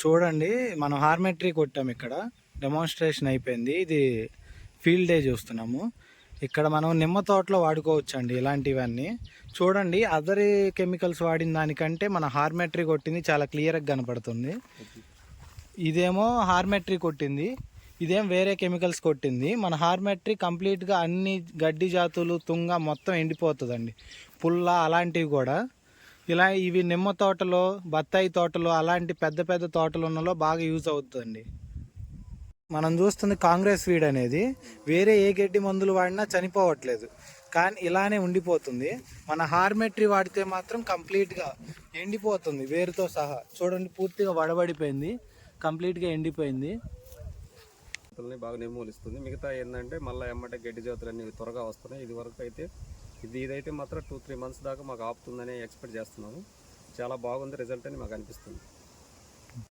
చూడండి మనం హార్మెట్రీ కొట్టాం ఇక్కడ. డెమాన్స్ట్రేషన్ అయిపోయింది. ఇది ఫీల్డ్ డే చూస్తున్నాము. ఇక్కడ మనం నిమ్మ తోటలో వాడుకోవచ్చు అండి ఇలాంటివన్నీ. చూడండి అదర్ కెమికల్స్ వాడిన దానికంటే మన హార్మెట్రీ కొట్టింది చాలా క్లియర్గా కనపడుతుంది. ఇదేమో హార్మెట్రీ కొట్టింది. ఇదేం వేరే కెమికల్స్ కొట్టింది. మన హార్మెట్రీ కంప్లీట్గా అన్ని గడ్డి జాతులు తుంగ మొత్తం ఎండిపోతుందండి. పుల్ల అలాంటివి కూడా. ఇలా ఇవి నిమ్మ తోటలో బత్తాయి తోటలో అలాంటి పెద్ద పెద్ద తోటలు ఉన్నలో బాగా యూజ్ అవుతుందండి. మనం చూస్తుంది కాంగ్రెస్ వీడ్ అనేది. వేరే ఏ గడ్డి మందులు వాడినా చనిపోవట్లేదు. కానీ ఇలానే ఉండిపోతుంది. మన హార్మెట్రీ వాడితే మాత్రం కంప్లీట్గా ఎండిపోతుంది వేరుతో సహా. చూడండి పూర్తిగా వడబడిపోయింది. కంప్లీట్గా ఎండిపోయింది. బాగా నిర్మూలిస్తుంది మిగతా ఏంటంటే మళ్ళీ ఎమ్మటే గడ్డి జాతులు అనేవి త్వరగా వస్తున్నాయి. ఇది వరకు అయితే ఇది ఇదైతే మాత్రం టూ త్రీ మంత్స్ దాకా మాకు ఆపుతుందని ఎక్స్పెక్ట్ చేస్తున్నాము. చాలా బాగుంది రిజల్ట్ అని మాకు అనిపిస్తుంది.